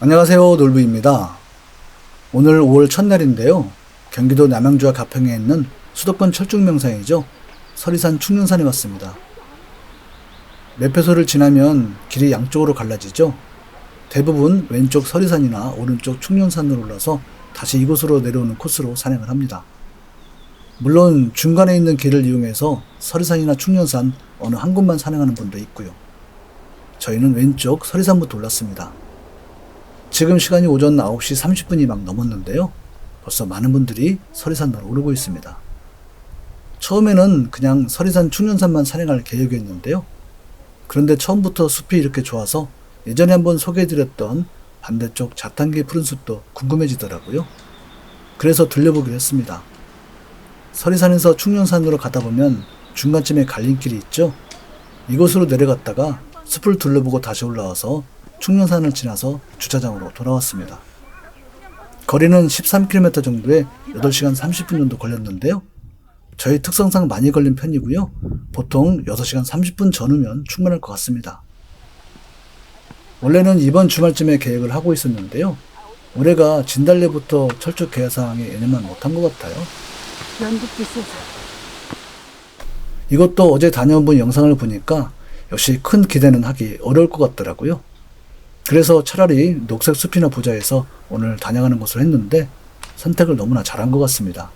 안녕하세요 놀부입니다. 오늘 5월 첫날인데요. 경기도 남양주와 가평에 있는 수도권 철쭉 명상이죠. 서리산 충륜산에 왔습니다. 매표소를 지나면 길이 양쪽으로 갈라지죠. 대부분 왼쪽 서리산이나 오른쪽 충륜산으로 올라서 다시 이곳으로 내려오는 코스로 산행을 합니다. 물론 중간에 있는 길을 이용해서 서리산이나 충륜산 어느 한 곳만 산행하는 분도 있고요. 저희는 왼쪽 서리산부터 올랐습니다. 지금 시간이 오전 9시 30분이 막 넘었는데요. 벌써 많은 분들이 서리산으로 오르고 있습니다. 처음에는 그냥 서리산 충륜산만 산행할 계획이었는데요. 그런데 처음부터 숲이 이렇게 좋아서 예전에 한번 소개해드렸던 반대쪽 자탄기 푸른 숲도 궁금해지더라고요. 그래서 들려보기로 했습니다. 서리산에서 충륜산으로 가다 보면 중간쯤에 갈림길이 있죠. 이곳으로 내려갔다가 숲을 둘러보고 다시 올라와서 충륜산을 지나서 주차장으로 돌아왔습니다. 거리는 13km 정도에 8시간 30분 정도 걸렸는데요. 저희 특성상 많이 걸린 편이고요. 보통 6시간 30분 전후면 충분할 것 같습니다. 원래는 이번 주말쯤에 계획을 하고 있었는데요. 올해가 진달래부터 철쭉 계획 사항에 예년만 못한 것 같아요. 이것도 어제 다녀온 분 영상을 보니까 역시 큰 기대는 하기 어려울 것 같더라고요. 그래서 차라리 녹색 숲이나 보자해서 오늘 다녀가는 것을 했는데 선택을 너무나 잘한 것 같습니다.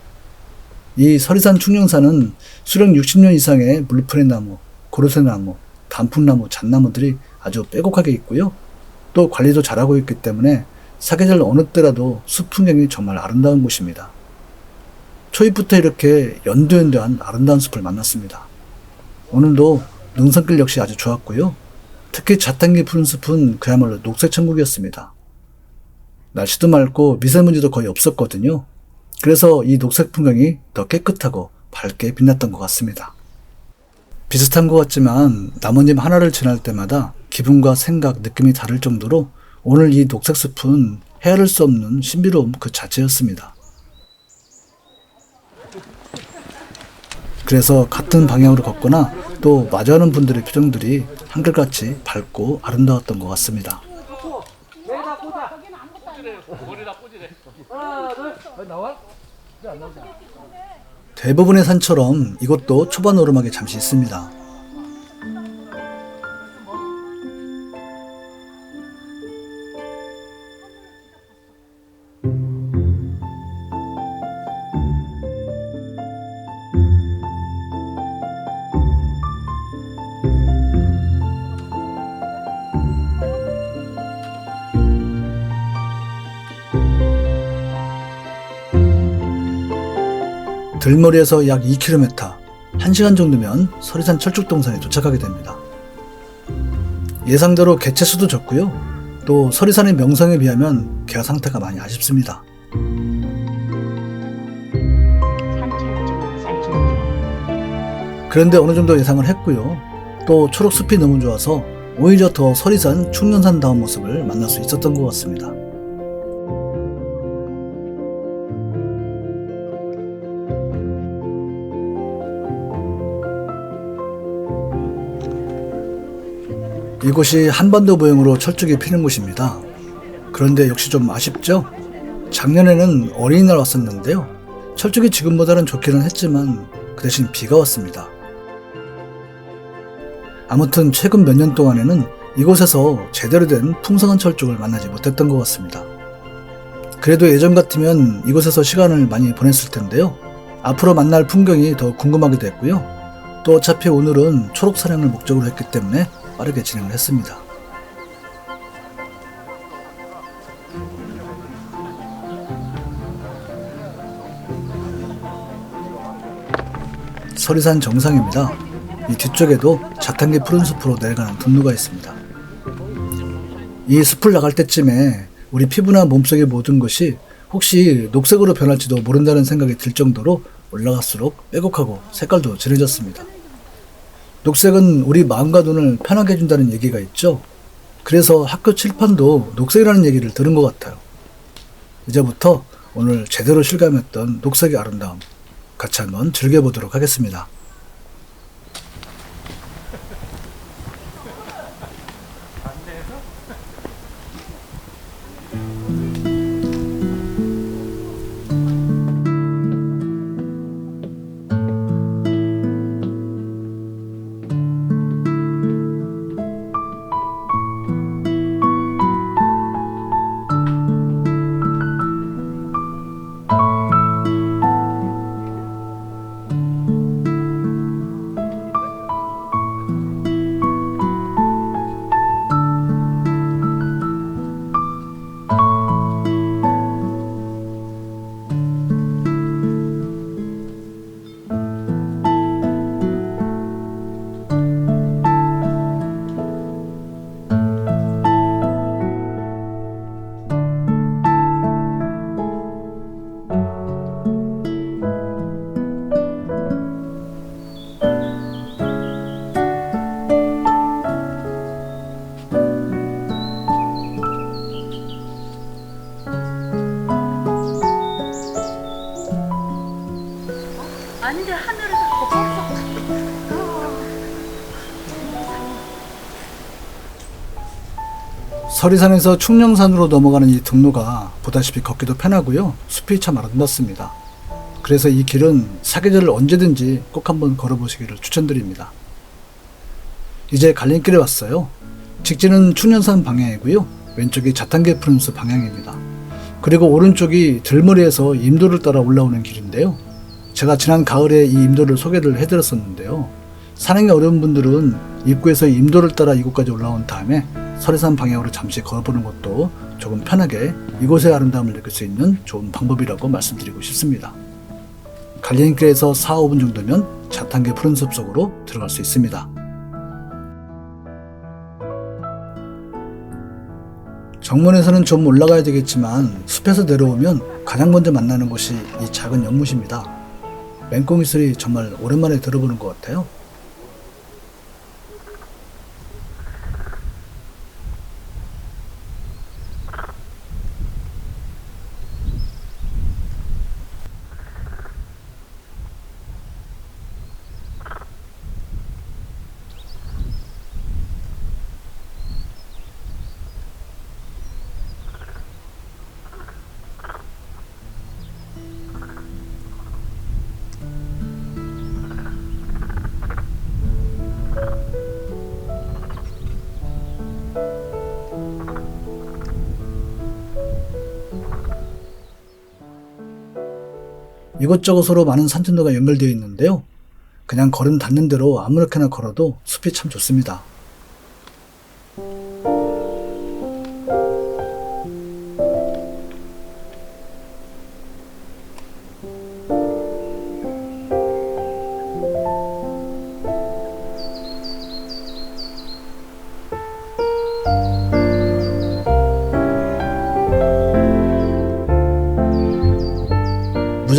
이 서리산 충령산은 수령 60년 이상의 물풀의 나무, 고로쇠나무, 단풍나무, 잣나무들이 아주 빼곡하게 있고요. 또 관리도 잘하고 있기 때문에 사계절 어느 때라도 숲 풍경이 정말 아름다운 곳입니다. 초입부터 이렇게 연두연두한 아름다운 숲을 만났습니다. 오늘도 능선길 역시 아주 좋았고요. 특히 자탄기 푸른 숲은 그야말로 녹색 천국이었습니다. 날씨도 맑고 미세먼지도 거의 없었거든요. 그래서 이 녹색 풍경이 더 깨끗하고 밝게 빛났던 것 같습니다. 비슷한 것 같지만 나뭇잎 하나를 지날 때마다 기분과 생각, 느낌이 다를 정도로 오늘 이 녹색 숲은 헤아릴 수 없는 신비로움 그 자체였습니다. 그래서 같은 방향으로 걷거나 또 마주하는 분들의 표정들이 한결같이 밝고 아름다웠던 것 같습니다. 대부분의 산처럼 이것도 초반 오르막에 잠시 있습니다. 들머리에서 약 2km, 1시간 정도면 서리산 철쭉동산에 도착하게 됩니다. 예상대로 개체 수도 적고요. 또 서리산의 명성에 비하면 개화 상태가 많이 아쉽습니다. 그런데 어느 정도 예상을 했고요. 또 초록 숲이 너무 좋아서 오히려 더 서리산 충년산다운 모습을 만날 수 있었던 것 같습니다. 이곳이 한반도 모형으로 철쭉이 피는 곳입니다. 그런데 역시 좀 아쉽죠? 작년에는 어린이날 왔었는데요. 철쭉이 지금보다는 좋기는 했지만 그 대신 비가 왔습니다. 아무튼 최근 몇 년 동안에는 이곳에서 제대로 된 풍성한 철쭉을 만나지 못했던 것 같습니다. 그래도 예전 같으면 이곳에서 시간을 많이 보냈을 텐데요. 앞으로 만날 풍경이 더 궁금하기도 했고요. 또 어차피 오늘은 초록 사냥을 목적으로 했기 때문에 빠르게 진행을 했습니다. 서리산 정상입니다. 이 뒤쪽에도 자탄기 푸른 숲으로 내려가는 분로가 있습니다. 이 숲을 나갈 때쯤에 우리 피부나 몸속의 모든 것이 혹시 녹색으로 변할지도 모른다는 생각이 들 정도로 올라갈수록 빼곡하고 색깔도 진해졌습니다. 녹색은 우리 마음과 눈을 편하게 해준다는 얘기가 있죠. 그래서 학교 칠판도 녹색이라는 얘기를 들은 것 같아요. 이제부터 오늘 제대로 실감했던 녹색의 아름다움 같이 한번 즐겨보도록 하겠습니다. 서리산에서 충령산으로 넘어가는 이 등로가 보다시피 걷기도 편하고요. 숲이 참 아름답습니다. 그래서 이 길은 사계절을 언제든지 꼭 한번 걸어보시기를 추천드립니다. 이제 갈림길에 왔어요. 직진은 충령산 방향이고요. 왼쪽이 자탄계 푸른숲 방향입니다. 그리고 오른쪽이 들머리에서 임도를 따라 올라오는 길인데요. 제가 지난 가을에 이 임도를 소개를 해드렸었는데요. 산행이 어려운 분들은 입구에서 임도를 따라 이곳까지 올라온 다음에 설해산 방향으로 잠시 걸어보는 것도 조금 편하게 이곳의 아름다움을 느낄 수 있는 좋은 방법이라고 말씀드리고 싶습니다. 갈림길에서 4, 5분 정도면 자탄계 푸른 숲 속으로 들어갈 수 있습니다. 정문에서는 좀 올라가야 되겠지만 숲에서 내려오면 가장 먼저 만나는 곳이 이 작은 연못입니다. 맹꽁이 소리 정말 오랜만에 들어보는 것 같아요. 이곳저곳으로 많은 산천도가 연결되어 있는데요. 그냥 걸음 닿는 대로 아무렇게나 걸어도 숲이 참 좋습니다.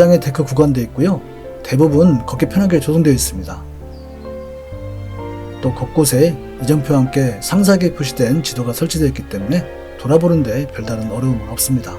무장의 데크 구간되어 있고요. 대부분 걷기 편하게 조성되어 있습니다. 또 곳곳에 이정표와 함께 상세하게 표시된 지도가 설치되어 있기 때문에 돌아보는데 별다른 어려움은 없습니다.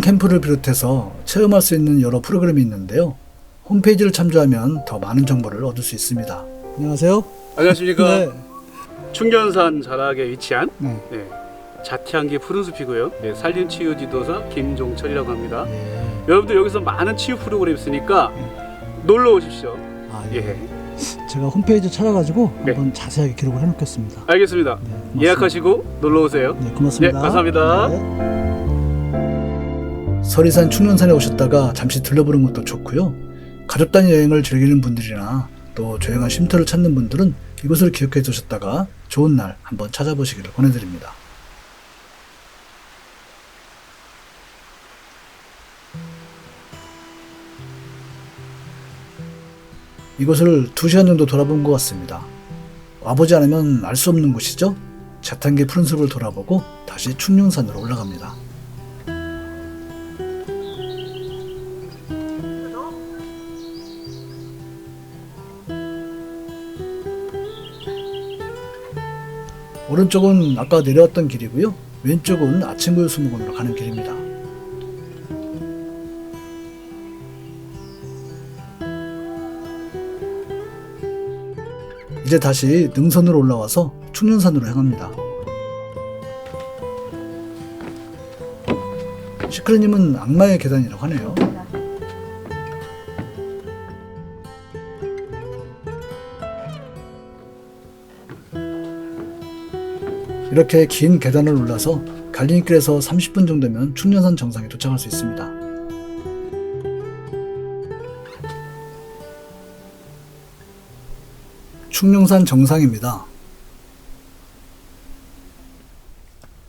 힐링 캠프를 비롯해서 체험할 수 있는 여러 프로그램이 있는데요. 홈페이지를 참조하면 더 많은 정보를 얻을 수 있습니다. 안녕하세요. 안녕하십니까. 네. 충전산 자락에 위치한 네. 네, 자태한개 푸른 숲이고요. 네, 산림치유 지도사 김종철이라고 합니다. 네. 여러분들 여기서 많은 치유 프로그램 있으니까 놀러 오십시오. 아, 예, 제가 홈페이지 찾아가지고 네. 한번 자세하게 기록을 해놓겠습니다. 알겠습니다. 네. 예약하시고 놀러 오세요. 네, 고맙습니다. 네, 감사합니다. 네. 서리산 충년산에 오셨다가 잠시 들러보는 것도 좋고요. 가족 단위 여행을 즐기는 분들이나 또 조용한 쉼터를 찾는 분들은 이곳을 기억해 두셨다가 좋은 날 한번 찾아보시기를 권해드립니다. 이곳을 2시간 정도 돌아본 것 같습니다. 와보지 않으면 알 수 없는 곳이죠? 자탄기 푸른 숲을 돌아보고 다시 충룡산으로 올라갑니다. 오른쪽은 아까 내려왔던 길이고요. 왼쪽은 아침고요 수목원으로 가는 길입니다. 이제 다시 능선으로 올라와서 충륜산으로 향합니다. 시크릿님은 악마의 계단이라고 하네요. 이렇게 긴 계단을 올라서 갈림길에서 30분 정도면 충년산 정상에 도착할 수 있습니다. 충룡산 정상입니다.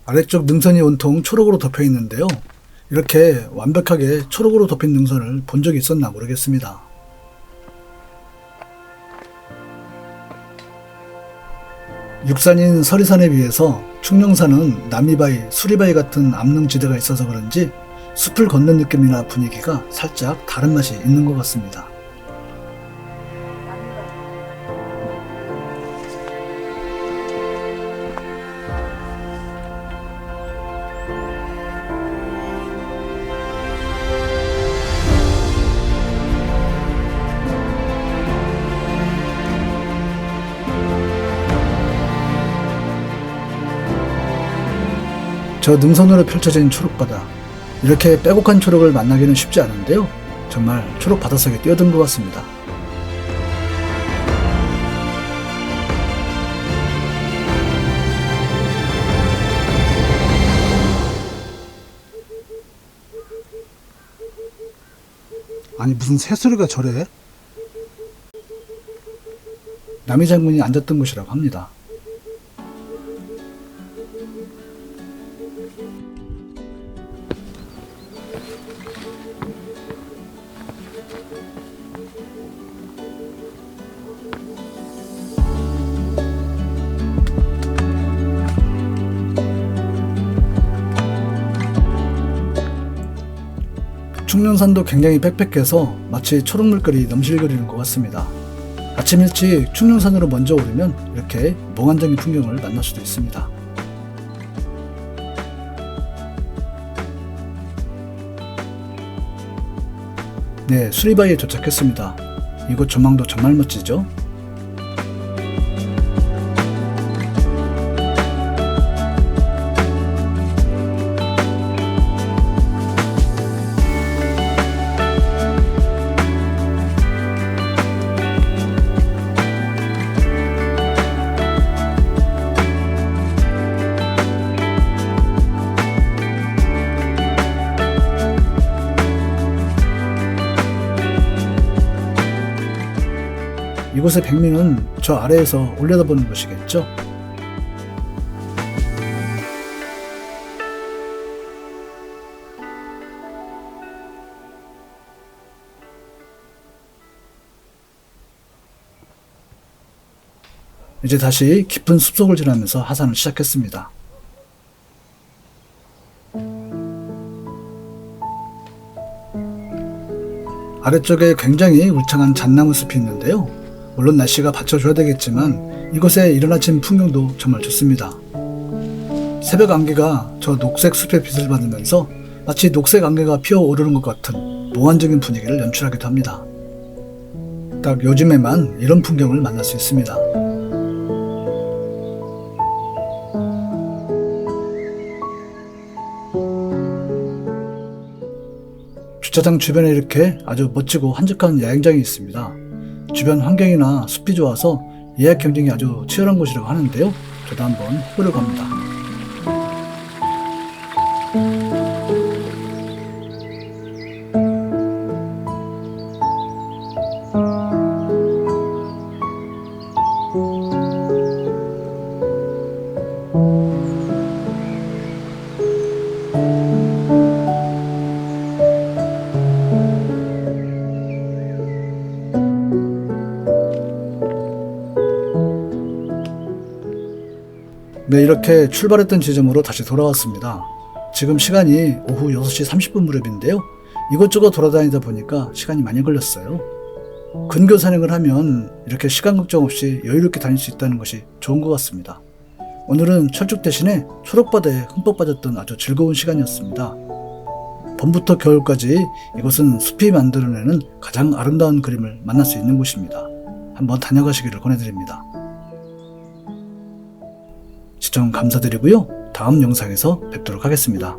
아래쪽 능선이 온통 초록으로 덮여 있는데요. 이렇게 완벽하게 초록으로 덮인 능선을 본 적이 있었나 모르겠습니다. 육산인 서리산에 비해서 충령산은 남이바위, 수리바위 같은 암릉지대가 있어서 그런지 숲을 걷는 느낌이나 분위기가 살짝 다른 맛이 있는 것 같습니다. 저 능선으로 펼쳐진 초록바다. 이렇게 빼곡한 초록을 만나기는 쉽지 않은데요. 정말 초록 바닷속에 뛰어든 것 같습니다. 아니 무슨 새소리가 저래? 남이 장군이 앉았던 곳이라고 합니다. 충령산도 굉장히 빽빽해서 마치 초록물결이 넘실거리는 것 같습니다. 아침 일찍 충령산으로 먼저 오르면 이렇게 몽환적인 풍경을 만날 수도 있습니다. 네, 수리바위에 도착했습니다. 이곳 전망도 정말 멋지죠? 이곳의 백미는 저 아래에서 올려다보는 곳이겠죠? 이제 다시 깊은 숲속을 지나면서 하산을 시작했습니다. 아래쪽에 굉장히 울창한 잣나무 숲이 있는데요. 물론 날씨가 받쳐줘야 되겠지만 이곳의 이른 아침 풍경도 정말 좋습니다. 새벽 안개가 저 녹색 숲의 빛을 받으면서 마치 녹색 안개가 피어오르는 것 같은 몽환적인 분위기를 연출하기도 합니다. 딱 요즘에만 이런 풍경을 만날 수 있습니다. 주차장 주변에 이렇게 아주 멋지고 한적한 야영장이 있습니다. 주변 환경이나 숲이 좋아서 예약 경쟁이 아주 치열한 곳이라고 하는데요. 저도 한번 해보려고 합니다. 네, 이렇게 출발했던 지점으로 다시 돌아왔습니다. 지금 시간이 오후 6시 30분 무렵인데요. 이것저것 돌아다니다 보니까 시간이 많이 걸렸어요. 근교 산행을 하면 이렇게 시간 걱정 없이 여유롭게 다닐 수 있다는 것이 좋은 것 같습니다. 오늘은 철쭉 대신에 초록바다에 흠뻑 빠졌던 아주 즐거운 시간이었습니다. 봄부터 겨울까지 이곳은 숲이 만들어내는 가장 아름다운 그림을 만날 수 있는 곳입니다. 한번 다녀가시기를 권해드립니다. 시청 감사드리고요. 다음 영상에서 뵙도록 하겠습니다.